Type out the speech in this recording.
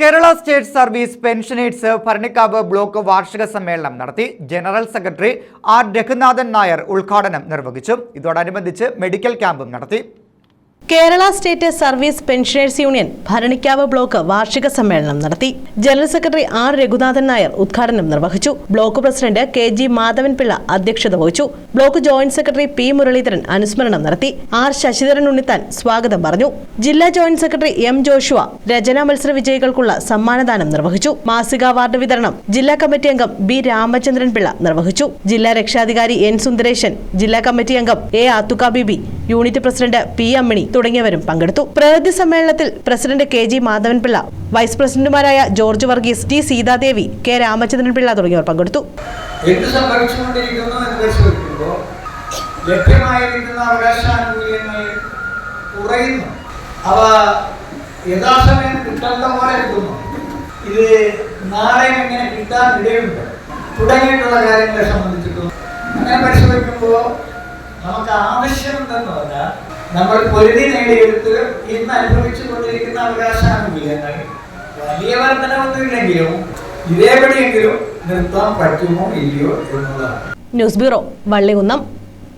Kerala state service pensioners Bharanikkavu block വാർഷിക സമ്മേളനം നടത്തി general secretary R Raghunathan Nair ഉദ്ഘാടനം നിർവഹിച്ചു. ഇതോടനുബന്ധിച്ച് മെഡിക്കൽ ക്യാമ്പും നടത്തി. Kerala state service pensioners union Bharanikkavu block വാർഷിക സമ്മേളനം നടത്തി. General secretary R Raghunathan Nair ഉദ്ഘാടനം നിർവഹിച്ചു. Block president K G Madhavan Pillai അധ്യക്ഷത വഹിച്ചു. Block joint secretary P Muraleedharan അനുസ്മരണം നടത്തി. ആർ ശശിധരൻ ഉണ്ണിത്താൻ സ്വാഗതം പറഞ്ഞു. ജില്ലാ ജോയിന്റ് സെക്രട്ടറി എം ജോഷുവ രചനാ മത്സര വിജയികൾക്കുള്ള സമ്മാനദാനം നിർവഹിച്ചു. മാസിക അവാർഡ് വിതരണം ജില്ലാ കമ്മിറ്റി അംഗം ബി രാമചന്ദ്രൻ പിള്ള നിർവഹിച്ചു. ജില്ലാ രക്ഷാധികാരി എൻ സുന്ദരേശൻ ജില്ലാ കമ്മിറ്റി അംഗം A Athukka Bibi unit president P Ammini തുടങ്ങിയവരും പങ്കെടുത്തു. പ്രതിനിധി സമ്മേളനത്തിൽ president K G Madhavanpillai vice പ്രസിഡന്റുമാരായ ജോർജ് വർഗീസ് ടി സീതാദേവി കെ രാമചന്ദ്രൻപിള്ള തുടങ്ങിയവർ പങ്കെടുത്തു. കുറയുന്നു. അവ യഥാസമയം കിട്ടാത്ത പോലെ കിട്ടുന്നു ഇത് നാളെ എങ്ങനെ കിട്ടാൻ ഇടയുണ്ട് തുടങ്ങിയിട്ടുള്ള കാര്യങ്ങളെ സംബന്ധിച്ചിട്ടും നമുക്ക് ആവശ്യമുണ്ടെന്ന് പറഞ്ഞാൽ നമ്മൾ പൊരുതി നേടിയെടുത്ത് ഇന്ന് അനുഭവിച്ചു കൊണ്ടിരിക്കുന്ന അവകാശാനുകൂല്യങ്ങൾ വലിയ വർധനമൊന്നുമില്ലെങ്കിലും ഇതേപടിയെങ്കിലും നിർത്താൻ പറ്റുമോ ഇല്ലയോ എന്നുള്ളതാണ്. News bureau Vallikunnam.